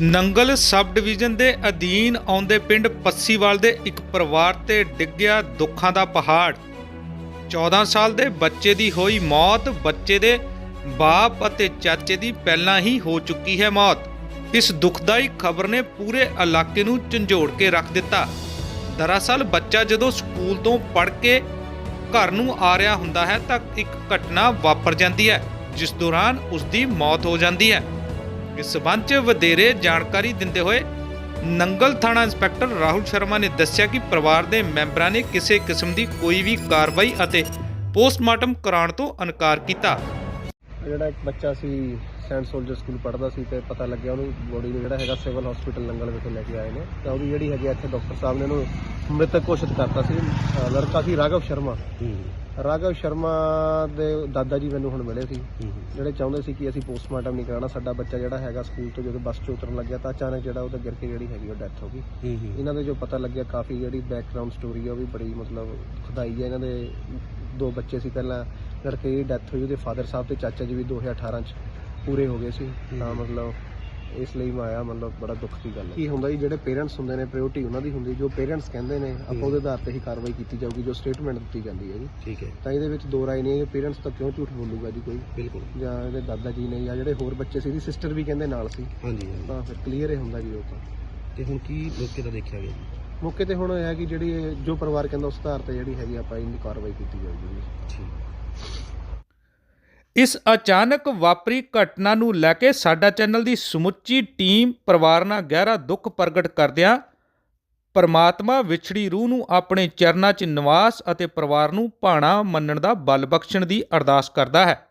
Nangal sub division ਦੇ ਅਧੀਨ ਆਉਂਦੇ ਪਿੰਡ ਪੱਸੀਵਾਲ ਦੇ ਇੱਕ ਪਰਿਵਾਰ ਤੇ ਡਿੱਗਿਆ ਦੁੱਖਾਂ ਦਾ ਪਹਾੜ। 14 ਸਾਲ ਦੇ ਬੱਚੇ ਦੀ ਹੋਈ ਮੌਤ ਬੱਚੇ ਦੇ ਬਾਪ ਅਤੇ ਚਾਚੇ ਦੀ ਪਹਿਲਾਂ ਹੀ ਹੋ ਚੁੱਕੀ ਹੈ ਮੌਤ। ਇਸ ਦੁਖਦਾਈ ਖਬਰ ਨੇ ਪੂਰੇ ਇਲਾਕੇ ਨੂੰ ਝੰਜੋੜ ਕੇ ਰੱਖ ਦਿੱਤਾ। ਦਰਅਸਲ ਬੱਚਾ ਜਦੋਂ ਸਕੂਲ ਤੋਂ ਪੜ੍ਹ ਕੇ ਘਰ ਨੂੰ ਆ ਰਿਹਾ ਹੁੰਦਾ ਹੈ ਤਾਂ ਇੱਕ ਘਟਨਾ ਵਾਪਰ ਜਾਂਦੀ ਹੈ, ਜਿਸ ਦੌਰਾਨ ਉਸ ਦੀ ਮੌਤ ਹੋ ਜਾਂਦੀ ਹੈ। ਇਸ ਸਬੰਧ 'ਚ ਵਧੇਰੇ ਜਾਣਕਾਰੀ ਦਿੰਦੇ ਹੋਏ ਨੰਗਲ ਥਾਣਾ ਇੰਸਪੈਕਟਰ ਰਾਹੁਲ ਸ਼ਰਮਾ ਨੇ ਦੱਸਿਆ ਕਿ ਪਰਿਵਾਰ ਦੇ ਮੈਂਬਰਾਂ ਨੇ ਕਿਸੇ ਕਿਸਮ ਦੀ ਕੋਈ ਵੀ ਕਾਰਵਾਈ ਅਤੇ ਪੋਸਟਮਾਰਟਮ ਕਰਾਉਣ ਤੋਂ ਇਨਕਾਰ ਕੀਤਾ। ਜਿਹੜਾ ਇੱਕ ਬੱਚਾ ਸੀ ਸੈਂਟ ਸੋਲਜਰ ਸਕੂਲ ਪੜ੍ਹਦਾ ਸੀ ਤੇ ਪਤਾ ਲੱਗਿਆ ਉਹਨੂੰ ਬੋਡੀ ਨੂੰ ਜਿਹੜਾ ਹੈਗਾ ਸਿਵਲ ਹਸਪੀਟਲ ਨੰਗਲ ਵਿਖੇ ਲੈ ਕੇ ਆਏ ਨੇ। ਤਾਂ ਉਹਦੀ ਜਿਹੜੀ ਹੈਗੀ ਆ ਇੱਥੇ ਡਾਕਟਰ ਸਾਹਿਬ ਨੇ ਉਹਨੂੰ ਮ੍ਰਿਤਕ ਘੋਸ਼ਿਤ ਕਰਤਾ ਸੀ। ਅਹ ਲੜਕਾ ਸੀ ਰਾਘਵ ਸ਼ਰਮਾ। ਰਾਘਵ ਸ਼ਰਮਾ ਦੇ ਦਾਦਾ ਜੀ ਮੈਨੂੰ ਹੁਣ ਮਿਲੇ ਸੀ। ਜਿਹੜੇ ਚਾਹੁੰਦੇ ਸੀ ਕਿ ਅਸੀਂ ਪੋਸਟਮਾਰਟਮ ਨਹੀਂ ਕਰਾਉਣਾ ਸਾਡਾ ਬੱਚਾ ਜਿਹੜਾ ਹੈਗਾ ਸਕੂਲ ਤੋਂ ਜਦੋਂ ਬੱਸ 'ਚ ਉਤਰਨ ਲੱਗਿਆ ਤਾਂ ਅਚਾਨਕ ਜਿਹੜਾ ਉਹਦੇ ਗਿਰ ਕੇ ਜਿਹੜੀ ਹੈਗੀ ਉਹ ਡੈਥ ਹੋ ਗਈ। ਇਹਨਾਂ ਦੇ ਜੋ ਪਤਾ ਲੱਗਿਆ ਕਾਫੀ ਜਿਹੜੀ ਬੈਕਗ੍ਰਾਉਂਡ ਸਟੋਰੀ ਹੈ ਉਹ ਵੀ ਬੜੀ ਮਤਲਬ ਖੁਦਾਈ ਹੈ ਇਹਨਾਂ ਦੇ ਦੋ ਬੱਚੇ ਸੀ ਪਹਿਲਾਂ ਲੜਕੇ ਦੀ ਡੈਥ ਹੋਈ ਉਹਦੇ ਫਾਦਰ ਸਾਹਿਬ ਤੇ ਚਾਚਾ ਜੀ ਵੀ 2018 ਚ ਪੂਰੇ ਹੋ ਗਏ ਸੀ। ਤਾਂ ਮਤਲਬ ਇਸ ਲਈ ਮੈਂ ਆਇਆ ਮਤਲਬ ਬੜਾ ਦੁੱਖ ਦੀ ਗੱਲ ਹੈ। ਕੀ ਹੁੰਦਾ ਜੀ ਜਿਹੜੇ ਪੇਰੈਂਟਸ ਹੁੰਦੇ ਨੇ ਪ੍ਰਾਇੋਰਟੀ ਉਹਨਾਂ ਦੀ ਹੁੰਦੀ ਜੋ ਪੇਰੈਂਟਸ ਕਹਿੰਦੇ ਨੇ ਆਪਾਂ ਉਹਦੇ ਆਧਾਰ ਤੇ ਹੀ ਕਾਰਵਾਈ ਕੀਤੀ ਜਾਊਗੀ ਜੋ ਸਟੇਟਮੈਂਟ ਦਿੱਤੀ ਜਾਂਦੀ ਹੈ ਜੀ। ਠੀਕ ਹੈ। ਤਾਂ ਇਹਦੇ ਵਿੱਚ ਦੋ ਰਾਏ ਨਹੀਂ ਹੈ ਪੇਰੈਂਟਸ ਤਾਂ ਕਿਉਂ ਝੂਠ ਬੋਲੂਗਾ ਜੀ ਕੋਈ? ਬਿਲਕੁਲ। ਜਾਂ ਇਹਦੇ ਦਾਦਾ ਜੀ ਨੇ ਜਾਂ ਜਿਹੜੇ ਹੋਰ ਬੱਚੇ ਸੀ ਇਹਦੀ ਸਿਸਟਰ ਵੀ ਕਹਿੰਦੇ ਨਾਲ ਸੀ। ਹਾਂਜੀ। ਤਾਂ ਫਿਰ ਕਲੀਅਰ ਹੀ ਹੁੰਦਾ ਜੀ ਉਹ ਤਾਂ। ਤੇ ਹੁਣ ਕੀ ਮੌਕੇ ਦਾ ਦੇਖਿਆ ਗਿਆ ਜੀ? ਮੌਕੇ ਤੇ ਹੁਣ ਇਹ ਹੈ ਕਿ ਜਿਹੜੀ ਜੋ ਪਰਿਵਾਰ ਕਹਿੰਦਾ ਉਸ ਆਧਾਰ ਤੇ ਜਿਹੜੀ ਹੈਗੀ ਆਪਾਂ ਇਹਦੀ ਕਾਰਵਾਈ ਕੀਤੀ ਜਾਊਗੀ ਜੀ। ਠੀਕ। ਇਸ ਅਚਾਨਕ ਵਾਪਰੀ ਘਟਨਾ ਨੂੰ ਲੈ ਕੇ ਸਾਡਾ ਚੈਨਲ ਦੀ ਸਮੁੱਚੀ ਟੀਮ ਪਰਿਵਾਰ ਨਾਲ ਗਹਿਰਾ ਦੁੱਖ ਪ੍ਰਗਟ ਕਰਦਿਆਂ ਪਰਮਾਤਮਾ ਵਿਛੜੀ ਰੂਹ ਨੂੰ ਆਪਣੇ ਚਰਨਾਂ 'ਚ ਨਿਵਾਸ ਅਤੇ ਪਰਿਵਾਰ ਨੂੰ ਭਾਣਾ ਮੰਨਣ ਦਾ ਬਲ ਬਖਸ਼ਣ ਦੀ ਅਰਦਾਸ ਕਰਦਾ ਹੈ।